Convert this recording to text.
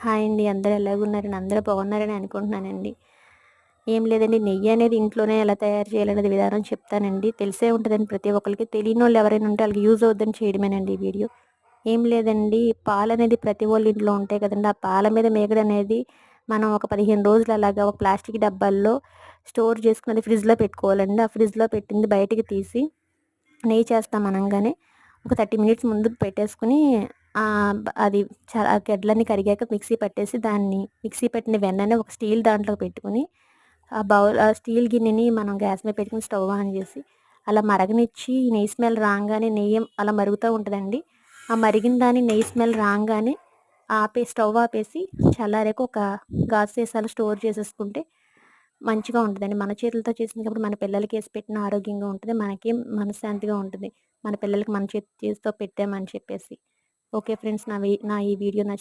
Hi అండి. అందరూ ఎలాగున్నారని అందరూ బాగున్నారని అనుకుంటున్నానండి. ఏం లేదండి. నెయ్యి అనేది ఇంట్లోనే ఎలా తయారు చేయాలనేది విధానం చెప్తానండి. తెలిసే ఉంటుందండి ప్రతి ఒక్కరికి తెలియని వాళ్ళు ఎవరైనా ఉంటే వాళ్ళకి యూజ్ అవుద్దని చేయడమేనండి ఈ వీడియో. ఏం లేదండి. పాలు అనేది ప్రతి వాళ్ళ ఇంట్లో ఉంటాయి కదండి. ఆ పాల మీద మేగడ అనేది మనం ఒక పదిహేను రోజులు అలాగా ఒక ప్లాస్టిక్ డబ్బాల్లో స్టోర్ చేసుకున్నది ఫ్రిడ్జ్లో పెట్టుకోవాలండి. ఆ ఫ్రిడ్జ్లో పెట్టింది బయటికి తీసి నెయ్యి చేస్తాం అనగానే ఒక థర్టీ మినిట్స్ ముందు పెట్టేసుకుని అది చాలా గడ్డలన్నీ కరిగాక మిక్సీ పట్టేసి దాన్ని మిక్సీ పెట్టిన వెన్నని ఒక స్టీల్ దాంట్లో పెట్టుకుని ఆ బౌల్ ఆ స్టీల్ గిన్నెని మనం గ్యాస్ మీద పెట్టుకుని స్టవ్ ఆన్ చేసి అలా మరగనిచ్చి నెయ్యి స్మెల్ రాగానే నెయ్యి అలా మరుగుతూ ఉంటుందండి. ఆ మరిగిన దాన్ని నెయ్యి స్మెల్ రాగానే ఆపే స్టవ్ ఆపేసి చల్లారేకు ఒక గాజు సీసాలు స్టోర్ చేసేసుకుంటే మంచిగా ఉంటుందండి. మన చేతులతో చేసినప్పుడు మన పిల్లలకి వేసి పెట్టిన ఆరోగ్యంగా ఉంటుంది. మనకి మనశ్శాంతిగా ఉంటుంది. మన పిల్లలకి మన చేతితో పెట్టామని చెప్పేసి. ఓకే ఫ్రెండ్స్ నా నా ఈ వీడియో నచ్చి